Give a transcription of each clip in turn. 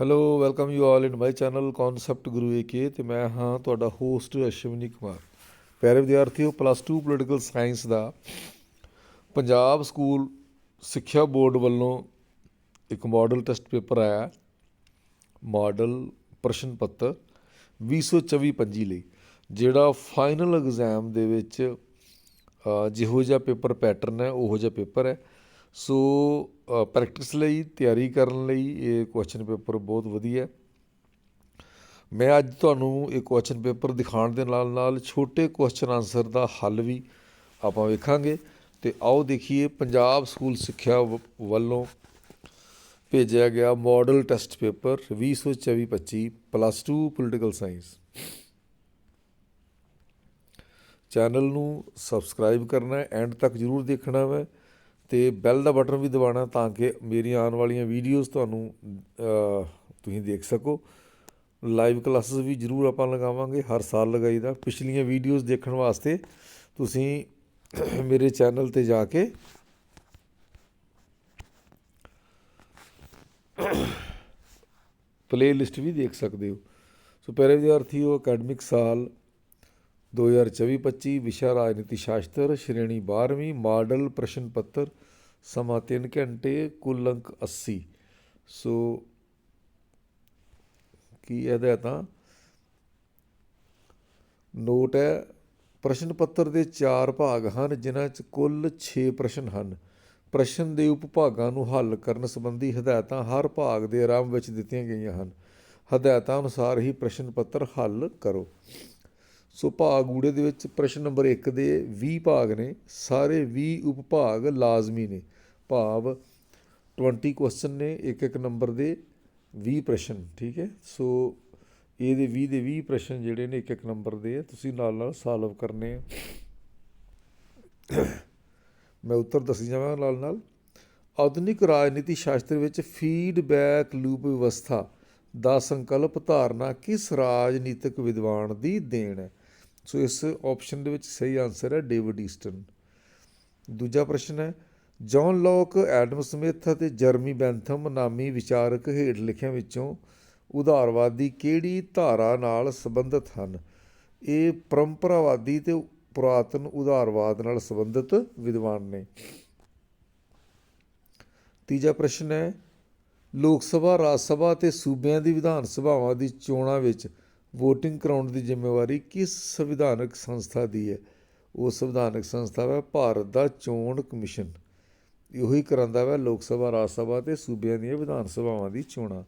Hello welcome you all in my channel concept Guru AK ਤੇ ਮੈਂ ਹਾਂ ਤੁਹਾਡਾ ਹੋਸਟ ਅਸ਼ਵਨੀ ਕੁਮਾਰ। ਪਿਆਰੇ ਵਿਦਿਆਰਥੀਓ ਪਲੱਸ 2 ਪੋਲੀਟੀਕਲ ਸਾਇੰਸ ਦਾ ਪੰਜਾਬ ਸਕੂਲ ਸਿੱਖਿਆ ਬੋਰਡ ਵੱਲੋਂ ਇੱਕ ਮਾਡਲ ਟੈਸਟ ਪੇਪਰ ਆਇਆ। ਮਾਡਲ ਪ੍ਰਸ਼ਨ ਪੱਤਰ 2024-25 ਲਈ, ਜਿਹੜਾ ਫਾਈਨਲ ਐਗਜ਼ਾਮ ਦੇ ਵਿੱਚ ਜਿਹੋ ਜਿਹਾ ਪੇਪਰ ਪੈਟਰਨ ਹੈ, ਉਹੋ ਜਿਹਾ ਪੇਪਰ ਹੈ। ਸੋ ਪ੍ਰੈਕਟਿਸ ਲਈ, ਤਿਆਰੀ ਕਰਨ ਲਈ ਇਹ ਕੁਐਸਚਨ ਪੇਪਰ ਬਹੁਤ ਵਧੀਆ ਮੈਂ ਅੱਜ ਤੁਹਾਨੂੰ ਇਹ ਕੁਐਸਚਨ ਪੇਪਰ ਦਿਖਾਉਣ ਦੇ ਨਾਲ ਨਾਲ ਛੋਟੇ ਕੁਐਸਚਨ ਆਨਸਰ ਦਾ ਹੱਲ ਵੀ ਆਪਾਂ ਵੇਖਾਂਗੇ। ਤੇ ਆਓ ਦੇਖੀਏ, ਪੰਜਾਬ ਸਕੂਲ ਸਿੱਖਿਆ ਵ- ਵੱਲੋਂ ਭੇਜਿਆ ਗਿਆ model test paper 2024-25 plus 2 political science channel ਨੂੰ ਸਬਸਕ੍ਰਾਈਬ ਕਰਨਾ ਐਂਡ ਤੱਕ ਜਰੂਰ ਦੇਖਣਾ ਹੈ ਤੇ ਬੈਲ ਦਾ ਬਟਨ ਵੀ ਦਬਾਉਣਾ ਤਾਂ ਕਿ ਮੇਰੀਆਂ ਆਉਣ ਵਾਲੀਆਂ ਵੀਡੀਓਜ਼ ਤੁਹਾਨੂੰ ਤੁਸੀਂ ਦੇਖ ਸਕੋ। ਲਾਈਵ ਕਲਾਸਿਸ ਵੀ ਜਰੂਰ ਆਪਾਂ ਲਗਾਵਾਂਗੇ ਹਰ ਸਾਲ ਲਗਾਈਦਾ ਪਿਛਲੀਆਂ ਵੀਡੀਓਜ਼ ਦੇਖਣ ਵਾਸਤੇ ਤੁਸੀਂ ਮੇਰੇ ਚੈਨਲ ਤੇ ਜਾ ਕੇ ਪਲੇਲਿਸਟ ਵੀ ਦੇਖ ਸਕਦੇ ਹੋ। ਸੋ ਪਿਆਰੇ ਵਿਦਿਆਰਥੀਓ ਅਕੈਡਮਿਕ ਸਾਲ 2024-25 ਵਿਸ਼ਾ ਰਾਜਨੀਤੀ ਸ਼ਾਸਤਰ, ਸ਼੍ਰੇਣੀ 12ਵੀਂ ਮਾਡਲ ਪ੍ਰਸ਼ਨ ਪੱਤਰ, ਸਮਾਂ 3 ਘੰਟੇ, ਕੁੱਲ ਅੰਕ 80 ਸੋ ਕੀ ਇਹਦਾ ਤਾਂ? ਨੋਟ ਹੈ, ਪ੍ਰਸ਼ਨ ਪੱਤਰ ਦੇ 4 ਭਾਗ ਹਨ, ਜਿਨ੍ਹਾਂ 'ਚ ਕੁੱਲ 6 ਪ੍ਰਸ਼ਨ ਹਨ। ਪ੍ਰਸ਼ਨ ਦੇ ਉਪਭਾਗਾਂ ਨੂੰ ਹੱਲ ਕਰਨ ਸੰਬੰਧੀ ਹਦਾਇਤਾਂ ਹਰ ਭਾਗ ਦੇ ਆਰੰਭ ਵਿੱਚ ਦਿੱਤੀਆਂ ਗਈਆਂ ਹਨ। ਹਦਾਇਤਾਂ ਅਨੁਸਾਰ ਹੀ ਪ੍ਰਸ਼ਨ ਪੱਤਰ ਹੱਲ ਕਰੋ। ਸੋ ਭਾਗ ਊੜੇ ਦੇ ਵਿੱਚ ਪ੍ਰਸ਼ਨ ਨੰਬਰ 1 ਦੇ 20 ਭਾਗ ਨੇ, ਸਾਰੇ 20 ਉਪਭਾਗ ਲਾਜ਼ਮੀ ਨੇ। ਭਾਵ 20 ਕੁਐਸਚਨ ਨੇ, ਇੱਕ ਇੱਕ ਨੰਬਰ ਦੇ 20 ਪ੍ਰਸ਼ਨ, ਠੀਕ ਹੈ? ਸੋ ਇਹਦੇ 20 ਦੇ 20 ਪ੍ਰਸ਼ਨ ਜਿਹੜੇ ਨੇ, ਇੱਕ ਇੱਕ ਨੰਬਰ ਦੇ ਆ। ਤੁਸੀਂ ਨਾਲ ਨਾਲ ਸੋਲਵ ਕਰਨੇ ਆ। ਮੈਂ ਉੱਤਰ ਦੱਸੀ ਜਾਵਾਂ ਨਾਲ ਨਾਲ। ਆਧੁਨਿਕ ਰਾਜਨੀਤੀ ਸ਼ਾਸਤਰ ਵਿੱਚ ਫੀਡਬੈਕ ਲੂਪ ਵਿਵਸਥਾ ਦਾ ਸੰਕਲਪ ਧਾਰਨਾ ਕਿਸ ਰਾਜਨੀਤਿਕ ਵਿਦਵਾਨ ਦੀ ਦੇਣ ਹੈ? ਸੋ ਇਸ ਆਪਸ਼ਨ ਦੇ ਵਿੱਚ ਸਹੀ ਆਨਸਰ ਹੈ ਡੇਵਿਡ ਈਸਟਨ ਦੂਜਾ ਪ੍ਰਸ਼ਨ ਹੈ ਜੌਨ ਲੌਕ ਐਡਮ ਸਮਿਥ ਅਤੇ ਜਰਮੀ ਬੈਂਥਮ ਨਾਮੀ ਵਿਚਾਰਕ ਹੇਠ ਲਿਖਿਆਂ ਵਿੱਚੋਂ ਉਦਾਰਵਾਦੀ ਕਿਹੜੀ ਧਾਰਾ ਨਾਲ ਸੰਬੰਧਿਤ ਹਨ? ਇਹ ਪਰੰਪਰਾਵਾਦੀ ਤੇ ਪੁਰਾਤਨ ਉਦਾਰਵਾਦ ਨਾਲ ਸੰਬੰਧਿਤ ਵਿਦਵਾਨ ਨੇ। ਤੀਜਾ ਪ੍ਰਸ਼ਨ ਹੈ, ਲੋਕ ਸਭਾ, ਰਾਜ ਸਭਾ ਤੇ ਸੂਬਿਆਂ ਦੀ ਵਿਧਾਨ ਸਭਾਵਾਂ ਦੀ ਚੋਣਾਂ ਵਿੱਚ VOTING ਕਰਾਉਣ ਦੀ ਜ਼ਿੰਮੇਵਾਰੀ ਕਿਸ ਸੰਵਿਧਾਨਕ ਸੰਸਥਾ ਦੀ ਹੈ? ਉਹ ਸੰਵਿਧਾਨਕ ਸੰਸਥਾ ਹੈ ਭਾਰਤ ਦਾ ਚੋਣ ਕਮਿਸ਼ਨ। ਇਹੋ ਹੀ ਕਰਾਂਦਾ ਹੈ ਲੋਕ ਸਭਾ, ਰਾਜ ਸਭਾ ਤੇ ਸੂਬਿਆਂ ਦੀਆਂ ਵਿਧਾਨ ਸਭਾਵਾਂ ਦੀ ਚੋਣਾਂ।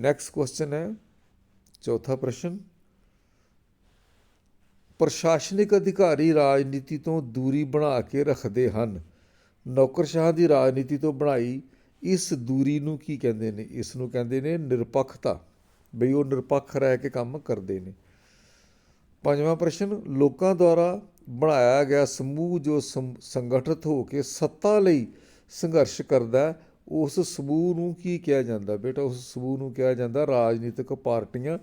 ਨੈਕਸਟ ਕੁਐਸਚਨ ਹੈ, ਚੌਥਾ ਪ੍ਰਸ਼ਨ। ਪ੍ਰਸ਼ਾਸਨਿਕ ਅਧਿਕਾਰੀ ਰਾਜਨੀਤੀ ਤੋਂ ਦੂਰੀ ਬਣਾ ਕੇ ਰੱਖਦੇ ਹਨ। ਨੌਕਰਸ਼ਾਹ ਦੀ ਰਾਜਨੀਤੀ ਤੋਂ ਬਣਾਈ ਇਸ ਦੂਰੀ ਨੂੰ ਕੀ ਕਹਿੰਦੇ ਨੇ? ਇਸ ਨੂੰ ਕਹਿੰਦੇ ਨੇ ਨਿਰਪੱਖਤਾ। ਬਈ ਉਹ ਨਿਰਪੱਖ ਰਹਿ ਕੇ ਕੰਮ ਕਰਦੇ ਨੇ। ਪੰਜਵਾਂ ਪ੍ਰਸ਼ਨ, ਲੋਕਾਂ ਦੁਆਰਾ ਬਣਾਇਆ ਗਿਆ ਸਮੂਹ ਜੋ ਸੰ- ਸੰਗਠਿਤ ਹੋ ਕੇ ਸੱਤਾ ਲਈ ਸੰਘਰਸ਼ ਕਰਦਾ ਉਸ ਸਮੂਹ ਨੂੰ ਕੀ ਕਿਹਾ ਜਾਂਦਾ? ਬੇਟਾ, ਉਸ ਸਮੂਹ ਨੂੰ ਕਿਹਾ ਜਾਂਦਾ ਰਾਜਨੀਤਿਕ ਪਾਰਟੀਆਂ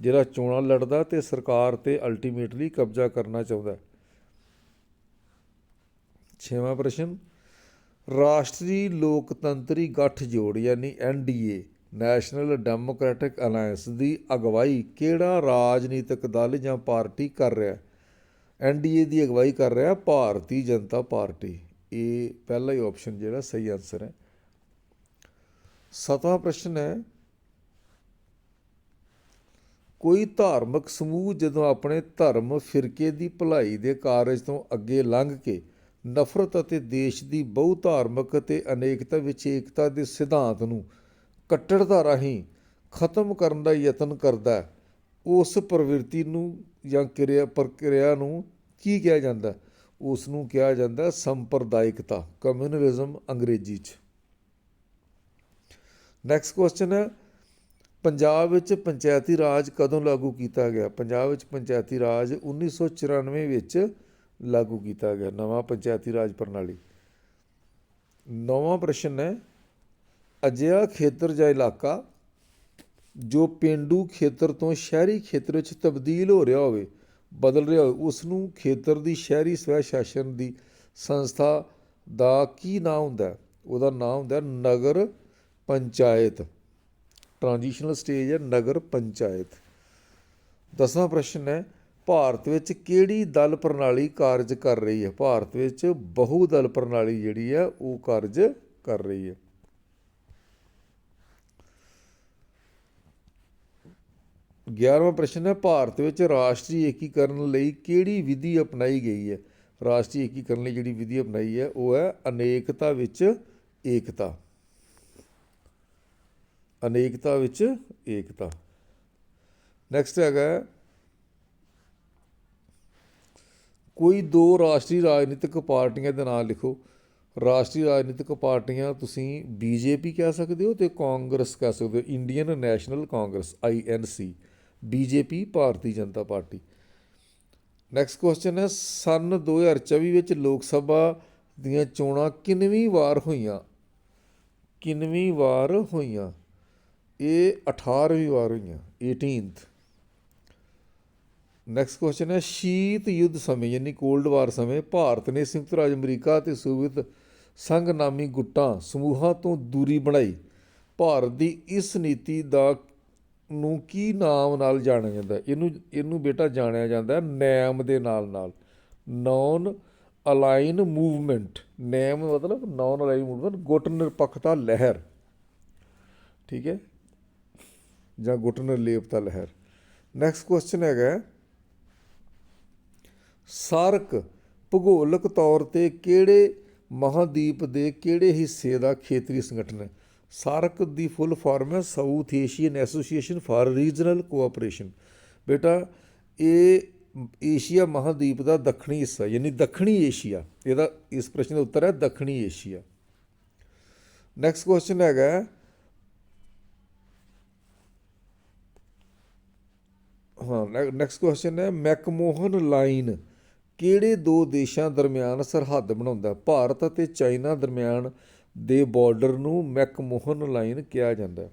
ਜਿਹੜਾ ਚੋਣਾਂ ਲੜਦਾ ਤੇ ਸਰਕਾਰ ਤੇ ਅਲਟੀਮੇਟਲੀ ਕਬਜ਼ਾ ਕਰਨਾ ਚਾਹੁੰਦਾ ਛੇਵਾਂ ਪ੍ਰਸ਼ਨ, ਰਾਸ਼ਟਰੀ ਲੋਕਤੰਤਰੀ ਗੱਠਜੋੜ ਯਾਨੀ ਐਨਡੀਏ ਨੈਸ਼ਨਲ ਡੈਮੋਕ੍ਰੈਟਿਕ ਅਲਾਈਅੰਸ ਦੀ ਅਗਵਾਈ ਕਿਹੜਾ ਰਾਜਨੀਤਿਕ ਦਲ ਜਾਂ ਪਾਰਟੀ ਕਰ ਰਿਹਾ ਐਨਡੀਏ ਦੀ ਅਗਵਾਈ ਕਰ ਰਿਹਾ ਭਾਰਤੀ ਜਨਤਾ ਪਾਰਟੀ। ਇਹ ਪਹਿਲਾ ਹੀ ਆਪਸ਼ਨ ਜਿਹੜਾ ਸਹੀ ਆਨਸਰ ਹੈ। ਸਤਵਾਂ ਪ੍ਰਸ਼ਨ ਹੈ। ਕੋਈ ਧਾਰਮਿਕ ਸਮੂਹ ਜਦੋਂ ਆਪਣੇ ਧਰਮ ਫਿਰਕੇ ਦੀ ਭਲਾਈ ਦੇ ਕਾਰਜ ਤੋਂ ਅੱਗੇ ਲੰਘ ਕੇ ਨਫ਼ਰਤ ਅਤੇ ਦੇਸ਼ ਦੀ ਬਹੁ ਧਾਰਮਿਕ ਅਤੇ ਅਨੇਕਤਾ ਵਿੱਚ ਏਕਤਾ ਦੇ ਸਿਧਾਂਤ ਨੂੰ ਕੱਟੜਤਾ ਰਾਹੀਂ ਖਤਮ ਕਰਨ ਦਾ ਯਤਨ ਕਰਦਾ ਉਸ ਪ੍ਰਵਿਰਤੀ ਨੂੰ ਜਾਂ ਕਿਰਿਆ, ਪ੍ਰਕਿਰਿਆ ਨੂੰ ਕੀ ਕਿਹਾ ਜਾਂਦਾ ਉਸ ਨੂੰ ਕਿਹਾ ਜਾਂਦਾ ਸੰਪਰਦਾਇਕਤਾ ਕਮਿਊਨਿਜ਼ਮ ਅੰਗਰੇਜ਼ੀ 'ਚ। ਨੈਕਸਟ ਕੁਐਸਚਨ ਹੈ, ਪੰਜਾਬ ਵਿੱਚ ਪੰਚਾਇਤੀ ਰਾਜ ਕਦੋਂ ਲਾਗੂ ਕੀਤਾ ਗਿਆ? ਪੰਜਾਬ ਵਿੱਚ ਪੰਚਾਇਤੀ ਰਾਜ 1994 ਵਿੱਚ ਲਾਗੂ ਕੀਤਾ ਗਿਆ, ਨਵਾਂ ਪੰਚਾਇਤੀ ਰਾਜ ਪ੍ਰਣਾਲੀ। ਨੌਵਾਂ ਪ੍ਰਸ਼ਨ ਹੈ ਅਜਿਹਾ ਖੇਤਰ ਜਾਂ ਇਲਾਕਾ ਜੋ ਪਿੰਡੂ ਖੇਤਰ ਤੋਂ ਸ਼ਹਿਰੀ ਖੇਤਰ ਵਿੱਚ ਤਬਦੀਲ ਹੋ ਰਿਹਾ ਹੋਵੇ, ਬਦਲ ਰਿਹਾ ਹੋਵੇ ਉਸ ਨੂੰ ਖੇਤਰ ਦੀ ਸ਼ਹਿਰੀ ਸਵੈ ਸ਼ਾਸਨ ਦੀ ਸੰਸਥਾ ਦਾ ਕੀ ਨਾਮ ਹੁੰਦਾ ਉਹਦਾ ਨਾਮ ਹੁੰਦਾ ਨਗਰ ਪੰਚਾਇਤ। ਟ੍ਰਾਂਜੀਸ਼ਨਲ ਸਟੇਜ ਹੈ ਨਗਰ ਪੰਚਾਇਤ। ਦਸਵਾਂ ਪ੍ਰਸ਼ਨ ਹੈ, ਭਾਰਤ ਵਿੱਚ ਕਿਹੜੀ ਦਲ ਪ੍ਰਣਾਲੀ ਕਾਰਜ ਕਰ ਰਹੀ ਹੈ? ਭਾਰਤ ਵਿੱਚ ਬਹੁ ਦਲ ਪ੍ਰਣਾਲੀ ਜਿਹੜੀ ਹੈ, ਉਹ ਕਾਰਜ ਕਰ ਰਹੀ ਹੈ। ਗਿਆਰਵਾਂ ਪ੍ਰਸ਼ਨ ਹੈ, ਭਾਰਤ ਵਿੱਚ ਰਾਸ਼ਟਰੀ ਏਕੀਕਰਨ ਲਈ ਕਿਹੜੀ ਵਿਧੀ ਅਪਣਾਈ ਗਈ ਹੈ? ਰਾਸ਼ਟਰੀ ਏਕੀਕਰਨ ਲਈ ਜਿਹੜੀ ਵਿਧੀ ਅਪਣਾਈ ਹੈ, ਉਹ ਹੈ ਅਨੇਕਤਾ ਵਿੱਚ ਏਕਤਾ। ਅਨੇਕਤਾ ਵਿੱਚ ਏਕਤਾ। ਨੈਕਸਟ ਹੈਗਾ ਕੋਈ ਦੋ ਰਾਸ਼ਟਰੀ ਰਾਜਨੀਤਿਕ ਪਾਰਟੀਆਂ ਦੇ ਨਾਂ ਲਿਖੋ। ਰਾਸ਼ਟਰੀ ਰਾਜਨੀਤਿਕ ਪਾਰਟੀਆਂ ਤੁਸੀਂ ਬੀਜੇਪੀ ਕਹਿ ਸਕਦੇ ਹੋ ਤੇ ਕਾਂਗਰਸ ਕਹਿ ਸਕਦੇ ਹੋ, Indian national Congress INC BJP, Bharatiya Janata party. Next question ਹੈ, ਸਨ 2024 ਵਿੱਚ ਲੋਕ ਸਭਾ ਦੀਆਂ ਚੋਣਾਂ ਕਿੰਨਵੀਂ ਵਾਰ ਹੋਈਆਂ? ਕਿੰਨਵੀਂ ਵਾਰ ਹੋਈਆਂ? ਇਹ 18ਵੀਂ ਵਾਰ ਹੋਈਆਂ 18th ਨੈਕਸਟ ਕੁਐਸਚਨ ਹੈ, ਸ਼ੀਤ ਯੁੱਧ ਸਮੇਂ, ਯਾਨੀ ਕੋਲਡ ਵਾਰ ਸਮੇਂ, ਭਾਰਤ ਨੇ ਸੰਯੁਕਤ ਰਾਜ ਅਮਰੀਕਾ ਅਤੇ ਸੋਵੀਅਤ ਸੰਘ ਨਾਮੀ ਗੁੱਟਾਂ ਸਮੂਹਾਂ ਤੋਂ ਦੂਰੀ ਬਣਾਈ। ਭਾਰਤ ਦੀ ਇਸ ਨੀਤੀ ਦਾ ਨੂੰ ਕੀ ਨਾਮ ਨਾਲ ਜਾਣਿਆ ਜਾਂਦਾ? ਇਹਨੂੰ ਇਹਨੂੰ ਬੇਟਾ ਜਾਣਿਆ ਜਾਂਦਾ ਨੈਮ ਦੇ ਨਾਲ ਨਾਲ। Non align movement. ਨੈਮ ਮਤਲਬ ਨੌਨ ਅਲਾਈਨ ਮੂਵਮੈਂਟ, ਗੁੱਟ ਨਿਰਪੱਖਤਾ ਲਹਿਰ। ਠੀਕ ਹੈ? ਜਾਂ ਗੁੱਟ ਨਿਰਲੇਪਤਾ ਲਹਿਰ। ਨੈਕਸਟ ਕੁਐਸਚਨ ਹੈਗਾ ਸਾਰਕ ਭੂਗੋਲਿਕ ਤੌਰ ਤੇ ਕਿਹੜੇ ਮਹਾਦੀਪ ਦੇ ਕਿਹੜੇ ਹਿੱਸੇ ਦਾ ਖੇਤਰੀ ਸੰਗਠਨ ਹੈ? ਸਾਰਕ ਦੀ ਫੁੱਲ ਫਾਰਮ ਹੈ south Asian association for regional cooperation. ਬੇਟਾ, ਇਹ ਏਸ਼ੀਆ ਮਹਾਦੀਪ ਦਾ ਦੱਖਣੀ ਹਿੱਸਾ, ਯਾਨੀ ਦੱਖਣੀ ਏਸ਼ੀਆ, ਇਹਦਾ ਇਸ ਪ੍ਰਸ਼ਨ ਦਾ ਉੱਤਰ ਹੈ ਦੱਖਣੀ ਏਸ਼ੀਆ। ਨੈਕਸਟ ਕੁਐਸਚਨ ਹੈਗਾ ਹਾਂ। ਨੈਕਸਟ ਕੁਐਸਚਨ ਹੈ, ਮੈਕਮੋਹਨ ਲਾਈਨ ਕਿਹੜੇ ਦੋ ਦੇਸ਼ਾਂ ਦਰਮਿਆਨ ਸਰਹੱਦ ਬਣਾਉਂਦਾ ਭਾਰਤ ਅਤੇ ਚਾਈਨਾ ਦਰਮਿਆਨ ਦੇ ਬਾਰਡਰ ਨੂੰ ਮੈਕਮੋਹਨ ਲਾਈਨ ਕਿਹਾ ਜਾਂਦਾ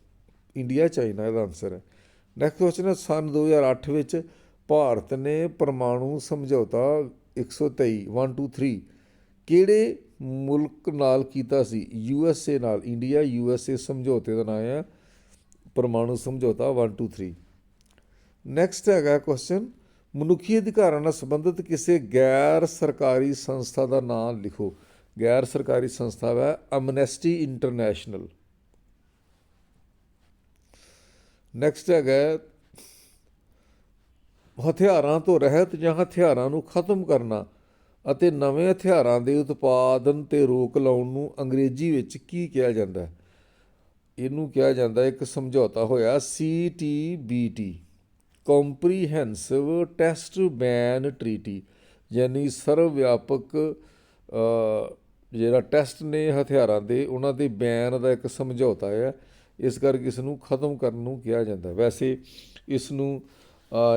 ਇੰਡੀਆ ਚਾਈਨਾ ਇਹਦਾ ਆਨਸਰ ਹੈ। ਨੈਕਸਟ ਕੁਐਸਚਨ ਹੈ, ਸਨ 2008 ਵਿੱਚ ਭਾਰਤ ਨੇ ਪਰਮਾਣੂ ਸਮਝੌਤਾ 123 123 ਕਿਹੜੇ ਮੁਲਕ ਨਾਲ ਕੀਤਾ ਸੀ? ਯੂ ਐਸ ਏ ਨਾਲ। ਇੰਡੀਆ ਯੂ ਐਸ ਏ ਸਮਝੌਤੇ ਦਾ ਨਾਮ ਹੈ ਪਰਮਾਣੂ ਸਮਝੌਤਾ 123 ਨੈਕਸਟ ਹੈਗਾ ਕੁਐਸਚਨ ਮਨੁੱਖੀ ਅਧਿਕਾਰਾਂ ਨਾਲ ਸੰਬੰਧਿਤ ਕਿਸੇ ਗੈਰ ਸਰਕਾਰੀ ਸੰਸਥਾ ਦਾ ਨਾਮ ਲਿਖੋ। ਗੈਰ ਸਰਕਾਰੀ ਸੰਸਥਾ ਹੈ ਅਮਨੈਸਟੀ ਇੰਟਰਨੈਸ਼ਨਲ ਨੈਕਸਟ ਹੈਗਾ ਹਥਿਆਰਾਂ ਤੋਂ ਰਹਿਤ ਜਾਂ ਹਥਿਆਰਾਂ ਨੂੰ ਖਤਮ ਕਰਨਾ ਅਤੇ ਨਵੇਂ ਹਥਿਆਰਾਂ ਦੇ ਉਤਪਾਦਨ ਤੇ ਰੋਕ ਲਾਉਣ ਨੂੰ ਅੰਗਰੇਜ਼ੀ ਵਿੱਚ ਕੀ ਕਿਹਾ ਜਾਂਦਾ ਹੈ? ਇਹਨੂੰ ਕਿਹਾ ਜਾਂਦਾ ਇੱਕ ਸਮਝੌਤਾ ਹੋਇਆ CTBT comprehensive test ban treaty ਯਾਨੀ ਸਰਵ ਵਿਆਪਕ ਜਿਹੜਾ ਟੈਸਟ ਨੇ ਹਥਿਆਰਾਂ ਦੇ, ਉਹਨਾਂ ਦੇ ਬੈਨ ਦਾ ਇੱਕ ਸਮਝੌਤਾ ਹੈ। ਇਸ ਕਰਕੇ ਇਸ ਨੂੰ ਖਤਮ ਕਰਨ ਨੂੰ ਕਿਹਾ ਜਾਂਦਾ ਵੈਸੇ ਇਸ ਨੂੰ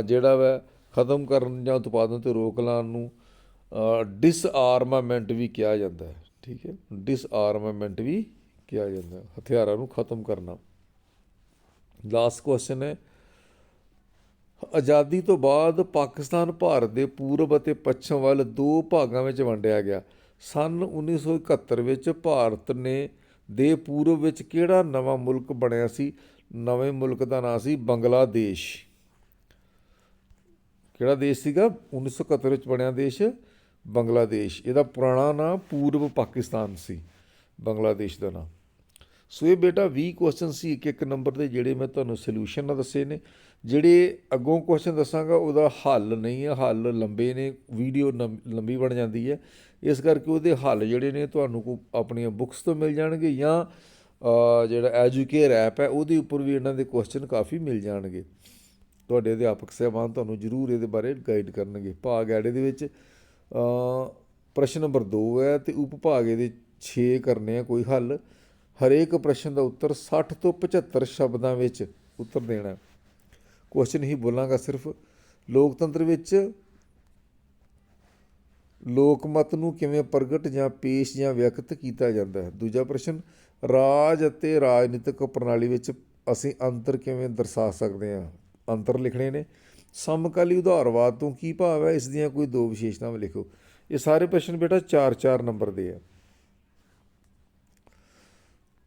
ਜਿਹੜਾ ਵੈ, ਖਤਮ ਕਰਨ ਜਾਂ ਉਤਪਾਦਨ ਤੇ ਰੋਕ ਲਾਉਣ ਨੂੰ ਡਿਸਆਰਮਾਮੈਂਟ ਵੀ ਕਿਹਾ ਜਾਂਦਾ ਹੈ। ਠੀਕ ਹੈ? ਡਿਸਆਰਮਾਮੈਂਟ ਵੀ ਕਿਹਾ ਜਾਂਦਾ ਹੈ। ਹਥਿਆਰਾਂ ਨੂੰ ਖਤਮ ਕਰਨਾ। ਲਾਸਟ ਕੁਐਸਚਨ ਹੈ। ਆਜ਼ਾਦੀ ਤੋਂ ਬਾਅਦ ਪਾਕਿਸਤਾਨ, ਭਾਰਤ ਦੇ ਪੂਰਬ ਅਤੇ ਪੱਛਮ ਵੱਲ ਦੋ ਭਾਗਾਂ ਵਿੱਚ ਵੰਡਿਆ ਗਿਆ। ਸਨ 1971 ਵਿੱਚ ਭਾਰਤ ਨੇ ਦੇ ਪੂਰਬ ਵਿੱਚ ਕਿਹੜਾ ਨਵਾਂ ਮੁਲਕ ਬਣਿਆ ਸੀ? ਨਵੇਂ ਮੁਲਕ ਦਾ ਨਾਂ ਸੀ ਬੰਗਲਾਦੇਸ਼। ਕਿਹੜਾ ਦੇਸ਼ ਸੀਗਾ? 1971 ਵਿੱਚ ਬਣਿਆ ਦੇਸ਼ ਬੰਗਲਾਦੇਸ਼। ਇਹਦਾ ਪੁਰਾਣਾ ਨਾਂ ਪੂਰਬ ਪਾਕਿਸਤਾਨ ਸੀ, ਬੰਗਲਾਦੇਸ਼ ਦਾ ਨਾਂ। ਸੋ ਇਹ ਬੇਟਾ 20 ਕੁਐਸਚਨ ਸੀ ਇੱਕ ਇੱਕ ਨੰਬਰ ਦੇ, ਜਿਹੜੇ ਮੈਂ ਤੁਹਾਨੂੰ ਸੋਲੂਸ਼ਨ ਨਾਲ ਦੱਸੇ ਨੇ। ਜਿਹੜੇ ਅੱਗੋਂ ਕੁਐਸਚਨ ਦੱਸਾਂਗਾ, ਉਹਦਾ ਹੱਲ ਨਹੀਂ ਹੈ, ਹੱਲ ਲੰਬੇ ਨੇ ਵੀਡੀਓ ਲੰਬੀ ਬਣ ਜਾਂਦੀ ਹੈ। ਇਸ ਕਰਕੇ ਉਹਦੇ ਹੱਲ ਜਿਹੜੇ ਨੇ ਤੁਹਾਨੂੰ ਕੋ ਆਪਣੀਆਂ ਬੁੱਕਸ ਤੋਂ ਮਿਲ ਜਾਣਗੇ ਜਾਂ ਜਿਹੜਾ ਐਜੂਕੇਅਰ ਐਪ ਹੈ ਉਹਦੇ ਉੱਪਰ ਵੀ ਇਹਨਾਂ ਦੇ ਕੁਐਸਚਨ ਕਾਫੀ ਮਿਲ ਜਾਣਗੇ। ਤੁਹਾਡੇ ਅਧਿਆਪਕ ਸਾਹਿਬਾਨ ਤੁਹਾਨੂੰ ਜ਼ਰੂਰ ਇਹਦੇ ਬਾਰੇ ਗਾਈਡ ਕਰਨਗੇ। ਭਾਗ ਐੜੇ ਦੇ ਵਿੱਚ ਪ੍ਰਸ਼ਨ ਨੰਬਰ 2 ਹੈ ਤੇ ਉਪਭਾਗ ਇਹਦੇ 6 ਕਰਨੇ ਆ ਕੋਈ ਹੱਲ। ਹਰੇਕ ਪ੍ਰਸ਼ਨ ਦਾ ਉੱਤਰ 60 ਤੋਂ 75 ਸ਼ਬਦਾਂ ਵਿੱਚ ਉੱਤਰ ਦੇਣਾ। ਹੈ। ਕੁਐਸਚਨ ਹੀ ਬੋਲਾਂਗਾ ਸਿਰਫ। ਲੋਕਤੰਤਰ ਵਿੱਚ ਲੋਕਮਤ ਨੂੰ ਕਿਵੇਂ ਪ੍ਰਗਟ ਜਾਂ ਪੇਸ਼ ਜਾਂ ਵਿਅਕਤ ਕੀਤਾ ਜਾਂਦਾ ਹੈ? ਦੂਜਾ ਪ੍ਰਸ਼ਨ, ਰਾਜ ਅਤੇ ਰਾਜਨੀਤਿਕ ਪ੍ਰਣਾਲੀ ਵਿੱਚ ਅਸੀਂ ਅੰਤਰ ਕਿਵੇਂ ਦਰਸਾ ਸਕਦੇ ਹਾਂ? ਅੰਤਰ ਲਿਖਣੇ ਨੇ। ਸਮਕਾਲੀ ਉਧਾਰਵਾਦ ਤੋਂ ਕੀ ਭਾਵ ਹੈ? ਇਸ ਦੀਆਂ ਕੋਈ ਦੋ ਵਿਸ਼ੇਸ਼ਤਾਵਾਂ ਲਿਖੋ। ਇਹ ਸਾਰੇ ਪ੍ਰਸ਼ਨ ਬੇਟਾ 4-4 ਨੰਬਰ ਦੇ ਆ।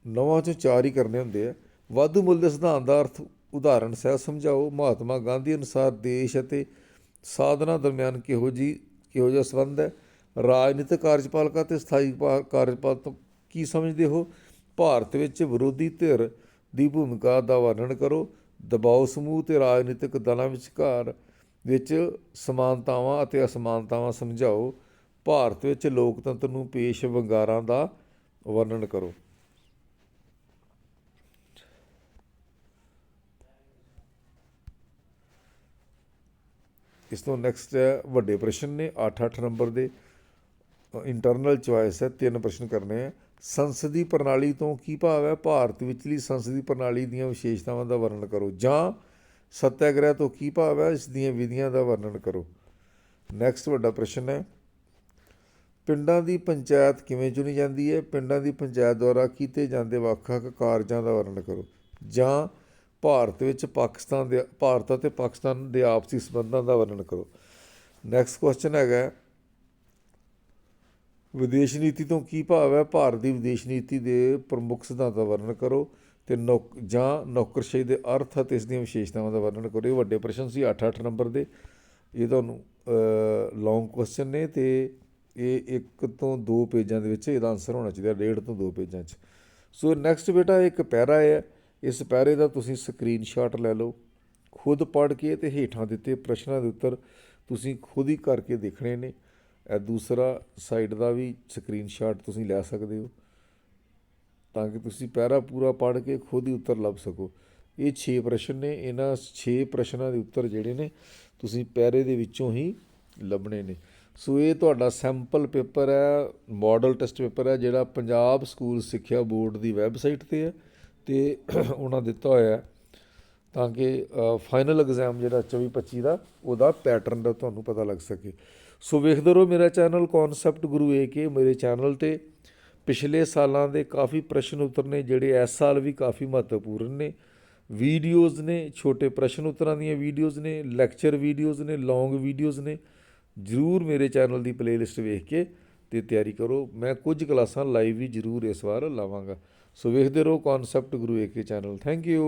ਨਵਾਂ ਚੋਂ ਚਾਰ ਹੀ ਕਰਨੇ ਹੁੰਦੇ ਆ। ਵਾਧੂ ਮੁੱਲ ਦੇ ਸਿਧਾਂਤ ਦਾ ਅਰਥ ਉਦਾਹਰਣ ਸਹਿ ਸਮਝਾਓ। ਮਹਾਤਮਾ ਗਾਂਧੀ ਅਨੁਸਾਰ ਦੇਸ਼ ਅਤੇ ਸਾਧਨਾ ਦਰਮਿਆਨ ਕਿਹੋ ਜੀ ਕਿਹੋ ਜਿਹਾ ਸੰਬੰਧ ਹੈ? ਰਾਜਨੀਤਿਕ ਕਾਰਜਪਾਲਿਕਾ ਤੇ ਸਥਾਈ ਪਾ- ਕਾਰਜਪਾਲ ਕੀ ਸਮਝਦੇ ਹੋ? ਭਾਰਤ ਵਿੱਚ ਵਿਰੋਧੀ ਧਿਰ ਦੀ ਭੂਮਿਕਾ ਦਾ ਵਰਣਨ ਕਰੋ। ਦਬਾਅ ਸਮੂਹ ਤੇ ਰਾਜਨੀਤਿਕ ਦਲਾਂ ਵਿਚਕਾਰ ਵਿੱਚ ਸਮਾਨਤਾਵਾਂ ਅਤੇ ਅਸਮਾਨਤਾਵਾਂ ਸਮਝਾਓ। ਭਾਰਤ ਵਿੱਚ ਲੋਕਤੰਤਰ ਨੂੰ ਪੇਸ਼ ਵੰਗਾਰਾਂ ਦਾ ਵਰਣਨ ਕਰੋ। ਇਸ ਤੋਂ ਨੈਕਸਟ ਹੈ, ਵੱਡੇ ਪ੍ਰਸ਼ਨ ਨੇ 8-8 ਨੰਬਰ ਦੇ। ਇੰਟਰਨਲ ਚੁਆਇਸ ਹੈ, ਤਿੰਨ ਪ੍ਰਸ਼ਨ ਕਰਨੇ ਆ ਸੰਸਦੀ ਪ੍ਰਣਾਲੀ ਤੋਂ ਕੀ ਭਾਵ ਹੈ? ਭਾਰਤ ਵਿੱਚਲੀ ਸੰਸਦੀ ਪ੍ਰਣਾਲੀ ਦੀਆਂ ਵਿਸ਼ੇਸ਼ਤਾਵਾਂ ਦਾ ਵਰਣਨ ਕਰੋ। ਜਾਂ ਸਤਿਆਗ੍ਰਹਿ ਤੋਂ ਕੀ ਭਾਵ ਹੈ? ਇਸ ਦੀਆਂ ਵਿਧੀਆਂ ਦਾ ਵਰਣਨ ਕਰੋ। ਨੈਕਸਟ ਵੱਡਾ ਪ੍ਰਸ਼ਨ ਹੈ, ਪਿੰਡਾਂ ਦੀ ਪੰਚਾਇਤ ਕਿਵੇਂ ਚੁਣੀ ਜਾਂਦੀ ਹੈ? ਪਿੰਡਾਂ ਦੀ ਪੰਚਾਇਤ ਦੁਆਰਾ ਕੀਤੇ ਜਾਂਦੇ ਵੱਖ-ਵੱਖ ਕਾਰਜਾਂ ਦਾ ਵਰਣਨ ਕਰੋ। ਜਾਂ ਭਾਰਤ ਵਿੱਚ ਪਾਕਿਸਤਾਨ ਦੇ, ਭਾਰਤ ਅਤੇ ਪਾਕਿਸਤਾਨ ਦੇ ਆਪਸੀ ਸੰਬੰਧਾਂ ਦਾ ਵਰਣਨ ਕਰੋ। ਨੈਕਸਟ ਕੁਐਸਚਨ ਹੈਗਾ ਵਿਦੇਸ਼ ਨੀਤੀ ਤੋਂ ਕੀ ਭਾਵ ਹੈ? ਭਾਰਤ ਦੀ ਵਿਦੇਸ਼ ਨੀਤੀ ਦੇ ਪ੍ਰਮੁੱਖ ਸਿਧਾਂਤਾਂ ਦਾ ਵਰਣਨ ਕਰੋ ਤੇ ਨੌਕ, ਜਾਂ ਨੌਕਰਸ਼ਾਹੀ ਦੇ ਅਰਥ ਅਤੇ ਇਸ ਦੀਆਂ ਵਿਸ਼ੇਸ਼ਤਾਵਾਂ ਦਾ ਵਰਣਨ ਕਰੋ। ਇਹ ਵੱਡੇ ਪ੍ਰਸ਼ਨ ਸੀ 8-8 ਨੰਬਰ ਦੇ। ਇਹ ਤੁਹਾਨੂੰ ਲੌਂਗ ਕੁਐਸਚਨ ਨੇ ਤੇ ਇਹ ਇੱਕ ਤੋਂ ਦੋ ਪੇਜਾਂ ਦੇ ਵਿੱਚ ਇਹਦਾ ਆਨਸਰ ਹੋਣਾ ਚਾਹੀਦਾ, ਡੇਢ ਤੋਂ ਦੋ ਪੇਜਾਂ 'ਚ। ਸੋ ਨੈਕਸਟ ਬੇਟਾ, ਇੱਕ ਪੈਰਾ ਹੈ। ਇਸ ਪੈਰੇ ਦਾ ਤੁਸੀਂ ਸਕਰੀਨਸ਼ਾਟ ਲੈ ਲਓ, ਖੁਦ ਪੜ੍ਹ ਕੇ ਤੇ ਹੇਠਾਂ ਦਿੱਤੇ ਪ੍ਰਸ਼ਨਾਂ ਦੇ ਉੱਤਰ ਤੁਸੀਂ ਖੁਦ ਹੀ ਕਰਕੇ ਦੇਖਣੇ ਨੇ। ਇਹ ਦੂਸਰਾ ਸਾਈਡ ਦਾ ਵੀ ਸਕਰੀਨਸ਼ਾਟ ਤੁਸੀਂ ਲੈ ਸਕਦੇ ਹੋ। ਤਾਂ ਕਿ ਤੁਸੀਂ ਪੈਰਾ ਪੂਰਾ ਪੜ੍ਹ ਕੇ ਖੁਦ ਹੀ ਉੱਤਰ ਲੱਭ ਸਕੋ। ਇਹ 6 ਪ੍ਰਸ਼ਨ ਨੇ, ਇਹਨਾਂ 6 ਪ੍ਰਸ਼ਨਾਂ ਦੇ ਉੱਤਰ ਜਿਹੜੇ ਨੇ ਤੁਸੀਂ ਪੈਰੇ ਦੇ ਵਿੱਚੋਂ ਹੀ ਲੱਭਣੇ ਨੇ। ਸੋ ਇਹ ਤੁਹਾਡਾ ਸੈਂਪਲ ਪੇਪਰ ਹੈ ਮਾਡਲ ਟੈਸਟ ਪੇਪਰ ਹੈ, ਜਿਹੜਾ ਪੰਜਾਬ ਸਕੂਲ ਸਿੱਖਿਆ ਬੋਰਡ ਦੀ ਵੈਬਸਾਈਟ ਤੇ ਹੈ। ਤੇ ਉਹਨਾਂ ਦਿੱਤਾ ਹੋਇਆ ਤਾਂ ਕਿ ਫਾਈਨਲ ਐਗਜ਼ਾਮ ਜਿਹੜਾ 24 25 ਦਾ, ਉਹਦਾ ਪੈਟਰਨ ਦਾ ਤੁਹਾਨੂੰ ਪਤਾ ਲੱਗ ਸਕੇ। ਸੋ ਵੇਖਦੇ ਰਹੋ ਮੇਰਾ ਚੈਨਲ ਕਨਸੈਪਟ ਗੁਰੂ ਏ ਕੇ ਮੇਰੇ ਚੈਨਲ ਤੇ। ਪਿਛਲੇ ਸਾਲਾਂ ਦੇ ਕਾਫੀ ਪ੍ਰਸ਼ਨ ਉੱਤਰ ਨੇ ਜਿਹੜੇ ਇਸ ਸਾਲ ਵੀ ਕਾਫੀ ਮਹੱਤਵਪੂਰਨ ਨੇ। ਵੀਡੀਓਜ਼ ਨੇ, ਛੋਟੇ ਪ੍ਰਸ਼ਨ ਉੱਤਰਾਂ ਦੀਆਂ ਵੀਡੀਓਜ਼ ਨੇ ਲੈਕਚਰ ਵੀਡੀਓਜ਼ ਨੇ ਲੌਂਗ ਵੀਡੀਓਜ਼ ਨੇ। ਜਰੂਰ ਮੇਰੇ ਚੈਨਲ ਦੀ ਪਲੇਲਿਸਟ ਵੇਖ ਕੇ ਤੇ ਤਿਆਰੀ ਕਰੋ। ਮੈਂ ਕੁਝ ਕਲਾਸਾਂ ਲਾਈਵ ਵੀ ਜਰੂਰ ਇਸ ਵਾਰ ਲਾਵਾਂਗਾ। ਸੋ ਵੇਖਦੇ ਰਹੋ concept Guru A K channel. Thank you